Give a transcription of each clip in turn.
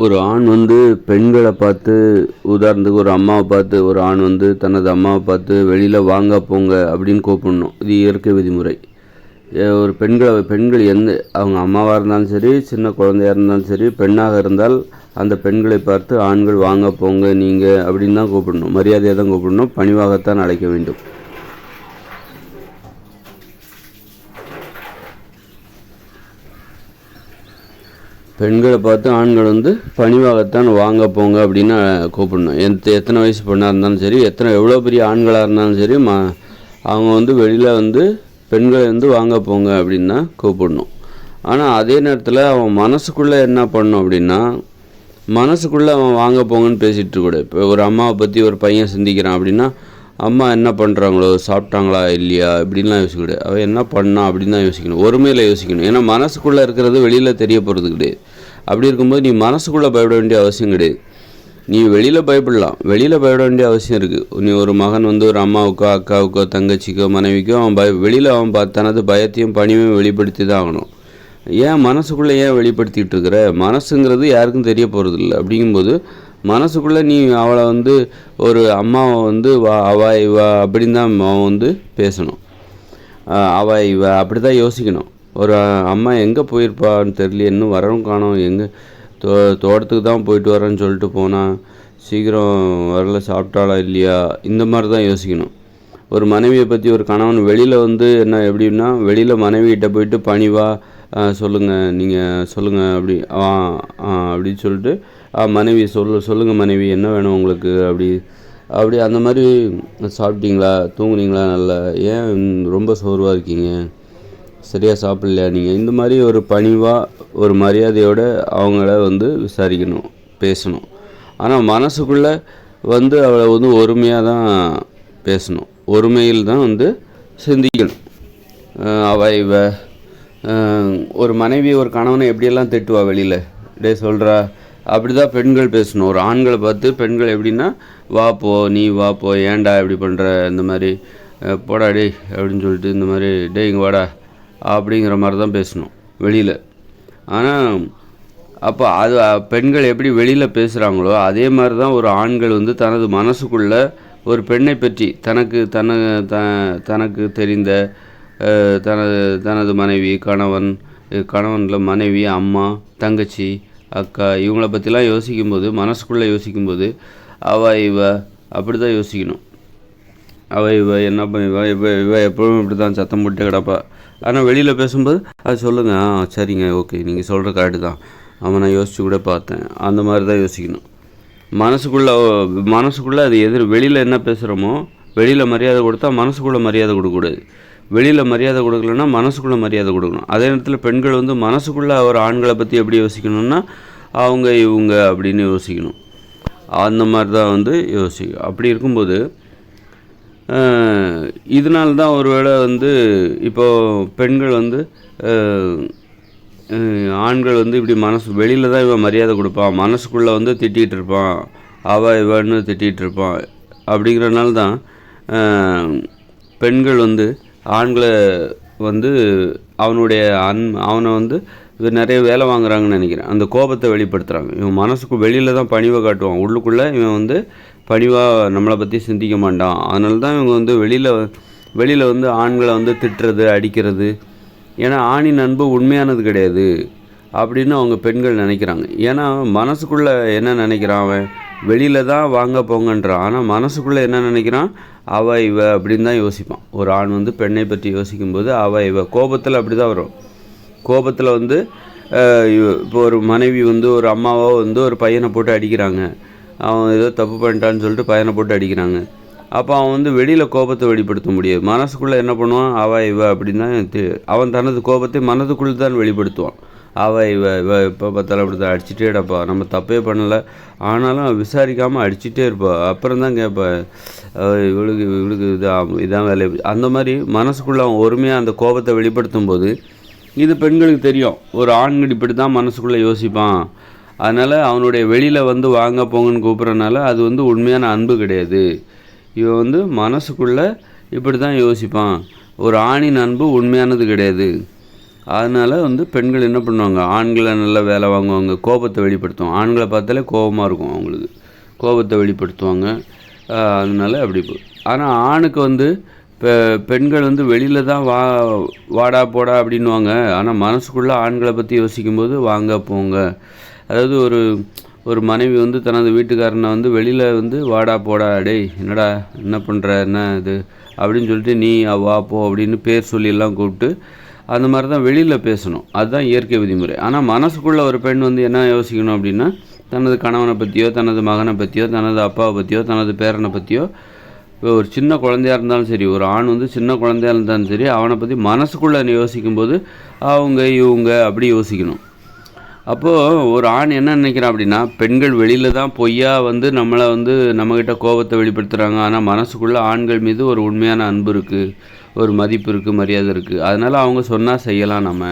ஒரு ஆண் வந்து பெண்களை பார்த்து உதாரணத்துக்கு ஒரு அம்மாவை பார்த்து ஒரு ஆண் வந்து தனது அம்மாவை பார்த்து வெளியில் வாங்க போங்க அப்படின்னு கூப்பிடணும். இது இயற்கை விதிமுறை. ஒரு பெண்களை பெண்கள் எந்த அவங்க அம்மாவாக இருந்தாலும் சரி சின்ன குழந்தையாக இருந்தாலும் சரி பெண்ணாக இருந்தால் அந்த பெண்களை பார்த்து ஆண்கள் வாங்க போங்க நீங்கள் அப்படின்னு தான் கூப்பிடணும். மரியாதையாக தான் கூப்பிடணும். பணிவாகத்தான் அழைக்க வேண்டும். பெண்களை பார்த்து ஆண்கள் வந்து பணிவாகத்தான் வாங்க போங்க அப்படின்னு கூப்பிடணும். எந்த எத்தனை வயசு பொண்ணாக இருந்தாலும் சரி எத்தனை எவ்வளோ பெரிய ஆண்களாக இருந்தாலும் சரி ம அவங்க வந்து வெளியில் வந்து பெண்களை வந்து வாங்க போங்க அப்படின்னு தான் கூப்பிடணும். ஆனால் அதே நேரத்தில் அவன் மனசுக்குள்ளே என்ன பண்ணும் அப்படின்னா மனசுக்குள்ளே அவன் வாங்க போங்கன்னு பேசிகிட்டு இருக்கக்கூடாது. இப்போ ஒரு அம்மாவை பற்றி ஒரு பையன் சிந்திக்கிறான் அப்படின்னா அம்மா என்ன பண்ணுறாங்களோ சாப்பிட்டாங்களா இல்லையா? இப்படின்லாம் யோசிக்கக்கூடாது. அவன் என்ன பண்ணா அப்படின்னு தான் யோசிக்கணும். ஒருமையில் யோசிக்கணும். ஏன்னா மனசுக்குள்ளே இருக்கிறது வெளியில் தெரிய போகிறது கிடையாது. அப்படி இருக்கும்போது நீ மனசுக்குள்ளே பயப்பட வேண்டிய அவசியம் கிடையாது. நீ வெளியில் பயப்படலாம். வெளியில் பயப்பட வேண்டிய அவசியம் இருக்குது நீ ஒரு மகன் வந்து ஒரு அம்மாவுக்கோ அக்காவுக்கோ தங்கச்சிக்கோ மனைவிக்கோ அவன் பய வெளியில் அவன் பார்த்தானது தனது பயத்தையும் பணிவையும் வெளிப்படுத்தி தான் ஆகணும். ஏன் மனசுக்குள்ளே ஏன் வெளிப்படுத்திகிட்டு இருக்கிற? மனசுங்கிறது யாருக்கும் தெரிய போகிறது இல்லை. அப்படிங்கும்போது மனசுக்குள்ளே நீ அவளை வந்து ஒரு அம்மாவை வந்து வா அவா இவா அப்படின்னு தான் அவன் வந்து பேசணும். ஆஹ் அவ இவ அப்படி தான் யோசிக்கணும். ஒரு அம்மா எங்கே போயிருப்பான்னு தெரியல இன்னும் வரவும் காணோம் எங்கே தோ தோட்டத்துக்கு தான் போயிட்டு வரேன்னு சொல்லிட்டு போனால் சீக்கிரம் வரல சாப்பிட்டாளா இல்லையா? இந்த மாதிரி தான் யோசிக்கணும். ஒரு மனைவியை பற்றி ஒரு கணவன் வெளியில் வந்து என்ன எப்படின்னா வெளியில் மனைவிகிட்ட போயிட்டு பணிவாக சொல்லுங்கள் நீங்கள் சொல்லுங்கள் அப்படி ஆ ஆ அப்படின்னு சொல்லிட்டு மனைவி சொல்லு சொல்லுங்கள் மனைவி என்ன வேணும் உங்களுக்கு? அப்படி அப்படி அந்த மாதிரி சாப்பிட்டீங்களா? தூங்குனீங்களா? நல்லா? ஏன் ரொம்ப சோர்வாக இருக்கீங்க? சரியாக சாப்பிட்லையா நீங்கள் இந்த மாதிரி ஒரு பணிவாக ஒரு மரியாதையோடு அவங்கள வந்து விசாரிக்கணும் பேசணும். ஆனால் மனசுக்குள்ளே வந்து அவளை வந்து ஒருமையாக தான் பேசணும். ஒருமையில் தான் வந்து சிந்திக்கணும். அவ இவ ஒரு மனைவி ஒரு கணவனை எப்படியெல்லாம் திட்டுவா வெளியில்? டே சொல்கிறா அப்படி தான் பெண்கள் பேசணும். ஒரு ஆண்களை பார்த்து பெண்கள் எப்படின்னா வா போ நீ வா போ ஏன்டா இப்படி பண்ணுற இந்த மாதிரி போடா டேய் அப்படின்னு சொல்லிட்டு இந்த மாதிரி டேய் இங்கே வாடா அப்படிங்கிற மாதிரி தான் பேசணும் வெளியில். ஆனால் அப்போ அது பெண்கள் எப்படி வெளியில் பேசுகிறாங்களோ அதே மாதிரி தான் ஒரு ஆண்கள் வந்து தனது மனசுக்குள்ள ஒரு பெண்ணை பற்றி தனக்கு தன த தனக்கு தெரிந்த தனது தனது மனைவி கணவன் கணவனில் மனைவி அம்மா தங்கச்சி அக்கா இவங்கள பற்றிலாம் யோசிக்கும்போது மனசுக்குள்ளே யோசிக்கும்போது அவ இவ அப்படி தான் யோசிக்கணும். அவ இவ என்ன பண்ண இவ இவ இவ எப்பவும் இப்படி தான் சத்தம் போட்டு கிடப்பா. ஆனால் வெளியில் பேசும்போது அது சொல்லுங்கள் ஆ சரிங்க ஓகே நீங்கள் சொல்கிற கரெக்டு தான். அவன் நான் யோசிச்சு கூட பார்த்தேன். அந்த மாதிரி தான் யோசிக்கணும். மனசுக்குள்ளே மனசுக்குள்ளே அது எதிர் வெளியில் என்ன பேசுகிறோமோ வெளியில் மரியாதை கொடுத்தா மனசுக்குள்ளே மரியாதை கொடுக்கக்கூடாது. வெளியில் மரியாதை கொடுக்கலன்னா மனசுக்குள்ளே மரியாதை கொடுக்கணும். அதே நேரத்தில் பெண்கள் வந்து மனசுக்குள்ளே அவர் ஆண்களை பற்றி எப்படி யோசிக்கணும்னா அவங்க இவங்க அப்படின்னு யோசிக்கணும். அந்த மாதிரி தான் வந்து யோசிக்கும் அப்படி இருக்கும்போது அஹ், இதனால தான் ஒருவேளை வந்து இப்போது பெண்கள் வந்து ஆண்கள் வந்து இப்படி மனசு வெளியில் தான் இவன் மரியாதை கொடுப்பான் மனசுக்குள்ளே வந்து திட்டிகிட்டு இருப்பான் அவ இவன்னு திட்டிகிட்டு இருப்பான் அப்படிங்கிறனால தான் பெண்கள் வந்து ஆண்களை வந்து அவனுடைய அன் அவனை வந்து நிறைய வேலை வாங்குறாங்கன்னு நினைக்கிறேன். அந்த கோபத்தை வெளிப்படுத்துகிறாங்க இவன் மனசுக்கு வெளியில் தான் பணிவை காட்டுவான். உள்ளுக்குள்ளே இவன் வந்து பணிவாக நம்மளை பற்றி சிந்திக்க மாட்டான். அதனால தான் இவங்க வந்து வெளியில் வெளியில் வந்து ஆண்களை வந்து திட்டுறது அடிக்கிறது. ஏன்னா ஆணின் அன்பு உண்மையானது கிடையாது அப்படின்னு அவங்க பெண்கள் நினைக்கிறாங்க. ஏன்னா மனசுக்குள்ளே என்ன நினைக்கிறான் அவன்? வெளியில் தான் வாங்க போங்கன்றான். ஆனால் மனசுக்குள்ளே என்ன நினைக்கிறான்? அவ இவ அப்படின்னு தான் யோசிப்பான். ஒரு ஆண் வந்து பெண்ணை பற்றி யோசிக்கும்போது அவ இவ கோபத்தில் அப்படி தான் வரும். கோபத்தில் வந்து இப்போ ஒரு மனைவி வந்து ஒரு அம்மாவோ வந்து ஒரு பையனை போட்டு அடிக்கிறாங்க. அவன் ஏதோ தப்பு பண்ணிட்டான்னு சொல்லிட்டு பையனை போட்டு அடிக்கிறாங்க. அப்போ அவன் வந்து வெளியில் கோபத்தை வெளிப்படுத்த முடியாது. மனசுக்குள்ளே என்ன பண்ணுவான்? அவ இவ அப்படின்னு தான் அவன் தனது கோபத்தை மனதுக்குள்ளே தான் வெளிப்படுத்துவான். அவ இவ இவ இப்போ பார்த்தாலும் அப்படி தான் அடிச்சுட்டே இருப்பா. நம்ம தப்பே பண்ணலை. ஆனாலும் விசாரிக்காமல் அடிச்சுட்டே இருப்பா. அப்புறம் தான் கேட்பேன் இவளுக்கு இவளுக்கு இதான் இதான் வேலை. அந்த மாதிரி மனசுக்குள்ளே அவன் ஒருமையாக அந்த கோபத்தை வெளிப்படுத்தும் போது இது பெண்களுக்கு தெரியும். ஒரு ஆண்கள் இப்படி தான் மனசுக்குள்ளே யோசிப்பான். அதனால் அவனுடைய வெளியில் வந்து வாங்க போங்கன்னு கூப்பிட்றனால அது வந்து உண்மையான அன்பு கிடையாது. இவன் வந்து மனசுக்குள்ளே இப்படி தான் யோசிப்பான். ஒரு ஆணின் அன்பு உண்மையானது கிடையாது. அதனால் வந்து பெண்கள் என்ன பண்ணுவாங்க? ஆண்களை நல்லா வேலை வாங்குவாங்க கோபத்தை வெளிப்படுத்துவாங்க ஆண்களை பார்த்தாலே கோபமாக இருக்கும் அவங்களுக்கு. கோபத்தை வெளிப்படுத்துவாங்க. அதனால அப்படி ஆனால் ஆணுக்கு வந்து இப்போ பெண்கள் வந்து வெளியில் தான் வா வாடா போடா அப்படின்வாங்க ஆனால் மனசுக்குள்ளே ஆண்களை பற்றி யோசிக்கும்போது வாங்க போங்க. அதாவது ஒரு ஒரு மனைவி வந்து தனது வீட்டுக்காரனை வந்து வெளியில் வந்து வாடா போடா டேய் என்னடா என்ன பண்ணுற என்ன இது? அப்படின்னு சொல்லிட்டு நீ வா போ அப்படின்னு பேர் சொல்லியெல்லாம் கூப்பிட்டு அந்த மாதிரி தான் வெளியில் பேசணும். அதுதான் இயற்கை விதிமுறை. ஆனால் மனசுக்குள்ளே ஒரு பெண் வந்து என்ன யோசிக்கணும் அப்படின்னா தனது கணவனை பற்றியோ தனது மகனை பற்றியோ தனது அப்பாவை பற்றியோ தனது பேரனை பற்றியோ ஒரு சின்ன குழந்தையா இருந்தாலும் சரி ஒரு ஆண் வந்து சின்ன குழந்தையா இருந்தாலும் சரி அவனை பற்றி மனசுக்குள்ளே யோசிக்கும்போது அவங்க இவங்க அப்படி யோசிக்கணும். அப்போது ஒரு ஆண் என்ன நினைக்கிறான் அப்படின்னா பெண்கள் வெளியில் தான் பொய்யா வந்து நம்மளை வந்து நம்மக்கிட்ட கோபத்தை வெளிப்படுத்துகிறாங்க ஆனால் மனசுக்குள்ளே ஆண்கள் மீது ஒரு உண்மையான அன்பு இருக்குது ஒரு மதிப்பு இருக்குது மரியாதை இருக்குது அதனால் அவங்க சொன்னால் செய்யலாம் நம்ம.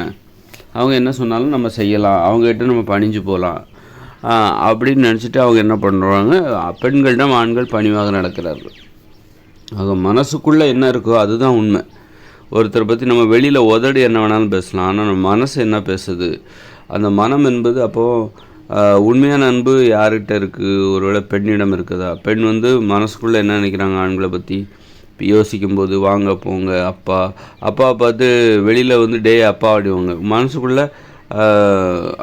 அவங்க என்ன சொன்னாலும் நம்ம செய்யலாம். அவங்ககிட்ட நம்ம பணிஞ்சு போகலாம். அப்படின்னு நினச்சிட்டு அவங்க என்ன பண்ணுறாங்க பெண்களிடம் ஆண்கள் பணிவாக நடக்கிறார்கள். ஆக மனசுக்குள்ளே என்ன இருக்கோ அதுதான் உண்மை. ஒருத்தரை பற்றி நம்ம வெளியில் உதடி என்ன வேணாலும் பேசலாம். ஆனால் நம்ம மனசு என்ன பேசுது? அந்த மனம் என்பது அப்போது உண்மையான அன்பு யார்கிட்ட இருக்குது ஒருவேளை பெண்ணிடம் இருக்குதா? பெண் வந்து மனசுக்குள்ளே என்ன நினைக்கிறாங்க ஆண்களை பற்றி யோசிக்கும்போது வாங்க போங்க அப்பா. அப்பா பார்த்து வெளியில் வந்து டே அப்பா அப்படிவாங்க. மனசுக்குள்ளே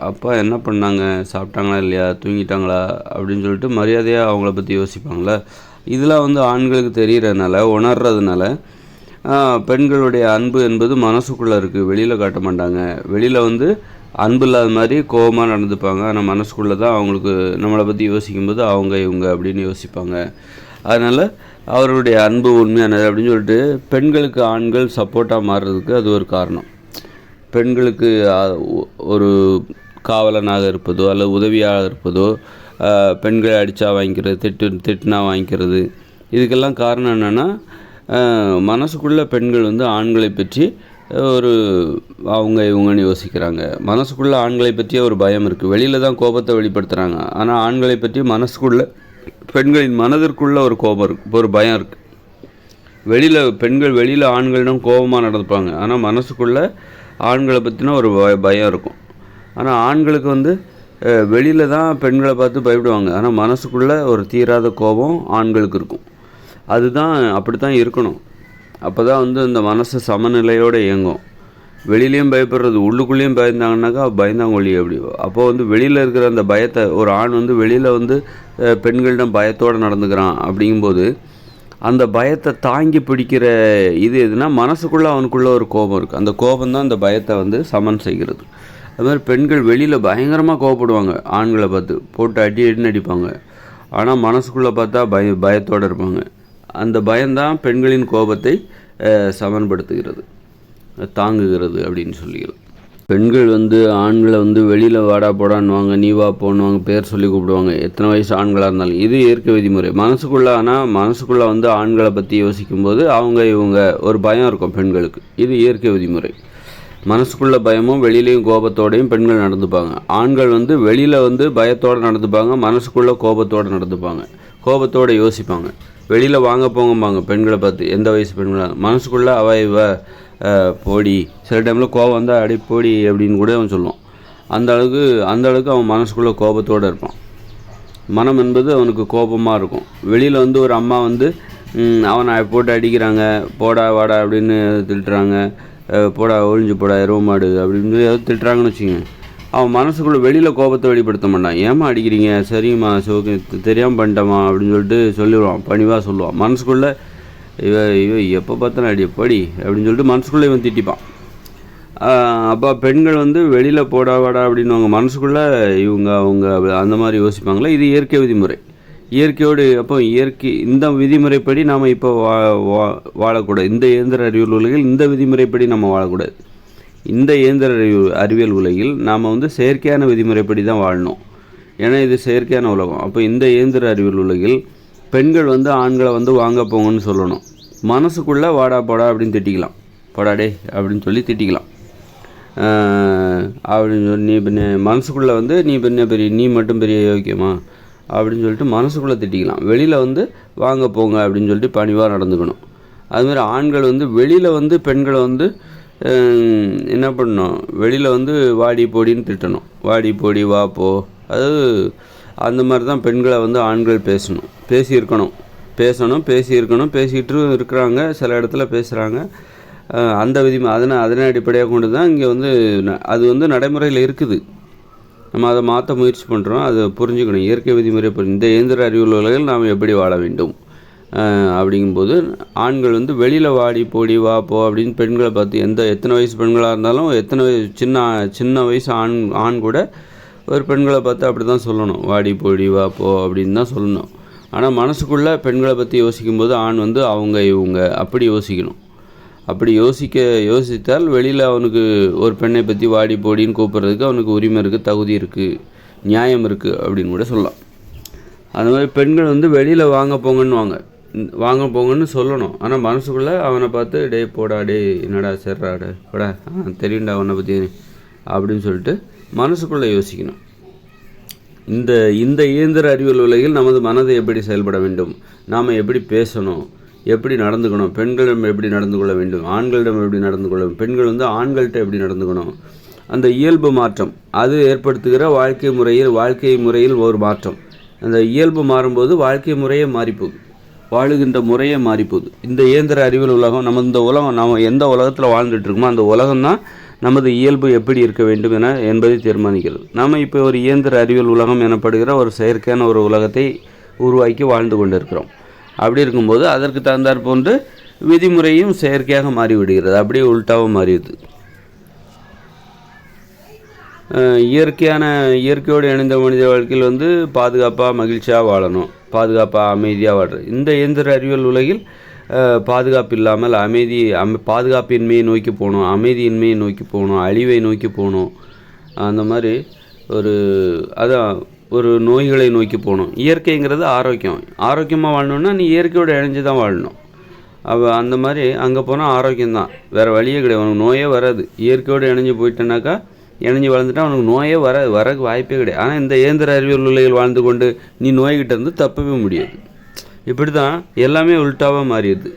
அப்பா என்ன பண்ணாங்க? சாப்பிட்டாங்களா இல்லையா? தூங்கிட்டாங்களா? அப்படின்னு சொல்லிட்டு மரியாதையாக அவங்கள பற்றி யோசிப்பாங்களே இதெல்லாம் வந்து ஆண்களுக்கு தெரிகிறதுனால உணர்றதுனால பெண்களுடைய அன்பு என்பது மனசுக்குள்ளே இருக்குது வெளியில் காட்ட மாட்டாங்க. வெளியில் வந்து அன்பு இல்லாத மாதிரி கோபமாக நடந்துப்பாங்க. ஆனால் மனசுக்குள்ளே தான் அவங்களுக்கு நம்மளை பற்றி யோசிக்கும்போது அவங்க இவங்க அப்படின்னு யோசிப்பாங்க. அதனால் அவருடைய அன்பு உண்மையானது அப்படின்னு சொல்லிட்டு பெண்களுக்கு ஆண்கள் சப்போர்ட்டாக மாறுறதுக்கு அது ஒரு காரணம். பெண்களுக்கு ஒரு காவலனாக இருப்பதோ அல்லது உதவியாக இருப்பதோ பெண்களை அடித்தா வாங்கிக்கிறது திட்டு திட்டுனா வாங்கிக்கிறது. இதுக்கெல்லாம் காரணம் என்னென்னா மனசுக்குள்ளே பெண்கள் வந்து ஆண்களை பற்றி ஒரு அவங்க இவங்கன்னு யோசிக்கிறாங்க. மனசுக்குள்ளே ஆண்களை பற்றிய ஒரு பயம் இருக்குது வெளியில் தான் கோபத்தை வெளிப்படுத்துகிறாங்க ஆனால் ஆண்களை பற்றி மனசுக்குள்ளே பெண்களின் மனதிற்குள்ளே ஒரு கோபம் இருக்குது ஒரு பயம் இருக்குது வெளியில் பெண்கள் வெளியில் ஆண்களிடம் கோபமாக நடந்துப்பாங்க. ஆனால் மனசுக்குள்ளே ஆண்களை பற்றின ஒரு பயம் இருக்கும். ஆனால் ஆண்களுக்கு வந்து வெளியில் தான் பெண்களை பார்த்து பயப்படுவாங்க. ஆனால் மனசுக்குள்ளே ஒரு தீராத கோபம் ஆண்களுக்கு இருக்கும். அதுதான் அப்படி தான் இருக்கணும். அப்போ தான் வந்து இந்த மனசு சமநிலையோடு இயங்கும். வெளியிலையும் பயப்படுறது உள்ளுக்குள்ளேயும் பயந்தாங்கன்னாக்கா பயந்தாங்கொழி அப்படி. அப்போது வந்து வெளியில் இருக்கிற அந்த பயத்தை ஒரு ஆண் வந்து வெளியில் வந்து பெண்களிடம் பயத்தோடு நடந்துக்கிறான் அப்படிங்கும்போது அந்த பயத்தை தாங்கி பிடிக்கிற இது எதுனா மனசுக்குள்ளே அவனுக்குள்ளே ஒரு கோபம் இருக்குது அந்த கோபம் தான் அந்த பயத்தை வந்து சமன் செய்கிறது. அது மாதிரி பெண்கள் வெளியில் பயங்கரமாக கோவப்படுவாங்க. ஆண்களை பார்த்து போட்டு அடி அடின்னு அடிப்பாங்க. ஆனால் மனசுக்குள்ளே பார்த்தா பய பயத்தோடு இருப்பாங்க. அந்த பயம்தான் பெண்களின் கோபத்தை சமன்படுத்துகிறது. தாங்குகிறது அப்படின்னு சொல்லிக்கலாம் பெண்கள் வந்து ஆண்களை வந்து வெளியில் வாடா போடான்னுவாங்க நீ வா போன்னுவாங்க பேர் சொல்லி கூப்பிடுவாங்க. எத்தனை வயசு ஆண்களாக இருந்தாலும். இது இயற்கை விதிமுறை. மனசுக்குள்ளே ஆனால் மனசுக்குள்ளே வந்து ஆண்களை பற்றி யோசிக்கும்போது அவங்க இவங்க ஒரு பயம் இருக்கும் பெண்களுக்கு. இது இயற்கை விதிமுறை. மனசுக்குள்ள பயமும் வெளியிலையும் கோபத்தோடையும் பெண்கள் நடந்துப்பாங்க. ஆண்கள் வந்து வெளியில் வந்து பயத்தோடு நடந்துப்பாங்க மனசுக்குள்ளே கோபத்தோடு நடந்துப்பாங்க. கோபத்தோடு யோசிப்பாங்க. வெளியில் வாங்க போங்கம்பாங்க பெண்களை பார்த்து. எந்த வயசு பெண்களாக மனசுக்குள்ளே அவ இவ போடி. சில டைமில் கோபம் வந்தால் அடி போடி அப்படின்னு கூட அவன் சொல்லுவான். அந்த அளவுக்கு அந்த அளவுக்கு அவன் மனசுக்குள்ளே கோபத்தோடு இருப்பான். மனம் என்பது அவனுக்கு கோபமாக இருக்கும். வெளியில் வந்து ஒரு அம்மா வந்து அவனை போட்டு அடிக்கிறாங்க. போடா வாடா அப்படின்னு திட்டுறாங்க. போடா ஒழிஞ்சு போடா எருவ மாடு அப்படின்னு சொல்லி திட்டுறாங்கன்னு வச்சுக்கோங்க. அவன் மனசுக்குள்ளே வெளியில் கோபத்தை வெளிப்படுத்த மாட்டான். ஏம்மா அடிக்கிறீங்க? சரிம்மா சோக்கு தெரியாமல் பண்ணிட்டேம்மா அப்படின்னு சொல்லிட்டு சொல்லிடுவான். பணிவாக சொல்லுவான். மனசுக்குள்ளே இவ இவ எப்போ பார்த்தாலும் அடி எப்படி அப்படின்னு சொல்லிட்டு மனசுக்குள்ளே இவன் திட்டிப்பான். அப்போ பெண்கள் வந்து வெளியில் போடா வாடா அப்படின்னுவாங்க. மனசுக்குள்ளே இவங்க அவங்க அந்த மாதிரி யோசிப்பாங்களே. இது இயற்கை விதிமுறை. இயற்கையோடு அப்போ இயற்கை இந்த விதிமுறைப்படி நாம் இப்போ வா வா- வாழக்கூடாது. இந்த இயந்திர அறிவியல் உலகில் இந்த விதிமுறைப்படி நம்ம வாழக்கூடாது. இந்த இயந்திர அறிவு அறிவியல் உலகில் நாம் வந்து செயற்கையான விதிமுறைப்படி தான் வாழணும். ஏன்னா இது செயற்கையான உலகம். அப்போ இந்த இயந்திர அறிவியல் உலகில் பெண்கள் வந்து ஆண்களை வந்து வாங்க போங்கன்னு சொல்லணும். மனசுக்குள்ளே வாடா போடா அப்படின்னு திட்டிக்கலாம். போடாடே அப்படின்னு சொல்லி திட்டிக்கலாம். அப்படின்னு சொல்லி நீ பின்ன மனசுக்குள்ளே வந்து நீ பின்ன பெரிய நீ மட்டும் பெரிய யோக்கியமா அப்படின்னு சொல்லிட்டு மனசுக்குள்ளே திட்டிக்கலாம். வெளியில் வந்து வாங்க போங்க அப்படின்னு சொல்லிட்டு பணிவாக நடந்துக்கணும். அதுமாதிரி ஆண்கள் வந்து வெளியில் வந்து பெண்களை வந்து என்ன பண்ணணும்? வெளியில் வந்து வாடி போடின்னு திட்டணும். வாடி போடி வா போ. அதாவது அந்த மாதிரி தான் பெண்களை வந்து ஆண்கள் பேசணும். பேசியிருக்கணும். பேசணும் பேசியிருக்கணும் பேசிகிட்டு இருக்கிறாங்க. சில இடத்துல பேசுகிறாங்க அந்த விதி அதனை அதனை அடிப்படையாக கொண்டு தான் இங்கே வந்து அது வந்து நடைமுறையில் இருக்குது. நம்ம அதை மாற்ற முயற்சி பண்ணுறோம் அதை புரிஞ்சுக்கணும். இயற்கை விதிமுறை புரிஞ்சு இந்த இயந்திர அறிவியல் உலகில் நாம் எப்படி வாழ வேண்டும்? அப்படிங்கும்போது ஆண்கள் வந்து வெளியில் வாடி போடி வா போ அப்படின்னு பெண்களை பார்த்து எந்த எத்தனை வயசு பெண்களாக இருந்தாலும் எத்தனை வயசு சின்ன சின்ன வயசு ஆண் ஆண் கூட ஒரு பெண்களை பார்த்து அப்படி தான் சொல்லணும். வாடி போடி வா போ அப்படின்னு தான் சொல்லணும். ஆனால் மனசுக்குள்ளே பெண்களை பற்றி யோசிக்கும்போது ஆண் வந்து அவங்க இவங்க அப்படி யோசிக்கணும். அப்படி யோசிக்க யோசித்தால் வெளியில் அவனுக்கு ஒரு பெண்ணை பற்றி வாடி போடின்னு கூப்பிட்றதுக்கு அவனுக்கு உரிமை இருக்குது தகுதி இருக்குது நியாயம் இருக்குது அப்படின்னு கூட சொல்லலாம். அந்த மாதிரி பெண்கள் வந்து வெளியில் வாங்க போங்கன்னு வாங்க வாங்க போங்கன்னு சொல்லணும். ஆனால் மனசுக்குள்ளே அவனை பார்த்து டே போடா டே என்னடா சேர்றாடு போடா ஆ தெரியும்டா அவனை பற்றி அப்படின்னு சொல்லிட்டு மனசுக்குள்ளே யோசிக்கணும். இந்த இந்த இயந்திர அறிவியல் உலகில் நமது மனதை எப்படி செயல்பட வேண்டும்? நாம் எப்படி பேசணும்? எப்படி நடந்துக்கணும்? பெண்களிடம் எப்படி நடந்து கொள்ள வேண்டும்? ஆண்களிடம் எப்படி நடந்து கொள்ள வேண்டும்? பெண்கள் வந்து ஆண்கள்கிட்ட எப்படி நடந்துக்கணும்? அந்த இயல்பு மாற்றம் அது ஏற்படுத்துகிற வாழ்க்கை முறையில் வாழ்க்கை முறையில் ஒரு மாற்றம். அந்த இயல்பு மாறும்போது வாழ்க்கை முறையே மாறிப்போகுது. வாழுகின்ற முறையே மாறிப்போகுது. இந்த இயந்திர அறிவியல் உலகம் நம்ம இந்த உலகம் நாம் எந்த உலகத்தில் வாழ்ந்துட்டு இருக்கோமோ அந்த உலகம் தான் நமது இயல்பு எப்படி இருக்க வேண்டும் என என்பதை தீர்மானிக்கிறது. நாம் இப்போ ஒரு இயந்திர அறிவியல் உலகம் எனப்படுகிற ஒரு செயற்கையான ஒரு உலகத்தை உருவாக்கி வாழ்ந்து கொண்டிருக்கிறோம். அப்படி இருக்கும்போது அதற்கு தகுந்தாற் போன்று விதிமுறையும் செயற்கையாக மாறிவிடுகிறது. அப்படியே உள்டாவும் மாறிடுது இயற்கையான இயற்கையோடு இணைந்த மனித வாழ்க்கையில் வந்து பாதுகாப்பாக மகிழ்ச்சியாக வாழணும். பாதுகாப்பாக அமைதியாக வாழ்றது. இந்த இயந்திர அறிவியல் உலகில் பாதுகாப்பு இல்லாமல் அமைதி அமை பாதுகாப்பின்மையை நோக்கி போகணும் அமைதியின்மையை நோக்கி போகணும் அழிவை நோக்கி போகணும். அந்த மாதிரி ஒரு அதான் ஒரு நோய்களை நோக்கி போகணும். இயற்கைங்கிறது ஆரோக்கியம். ஆரோக்கியமாக வாழணும்னா நீ இயற்கையோடு இணைஞ்சு தான் வாழணும். அப்போ அந்த மாதிரி அங்கே போனால் ஆரோக்கியம் தான். வேறு வழியே கிடையாது. உனக்கு நோயே வராது. இயற்கையோடு இணைஞ்சு போயிட்டேனாக்கா இணைஞ்சு வளர்ந்துட்டா உனக்கு நோயே வர வரக்கு வாய்ப்பே கிடையாது. ஆனால் இந்த இயந்திர அறிவியல் உலகில் வாழ்ந்து கொண்டு நீ நோய்கிட்ட இருந்து தப்பவே முடியாது. இப்படி தான் எல்லாமே உல்ட்டாவாக மாறிடுது.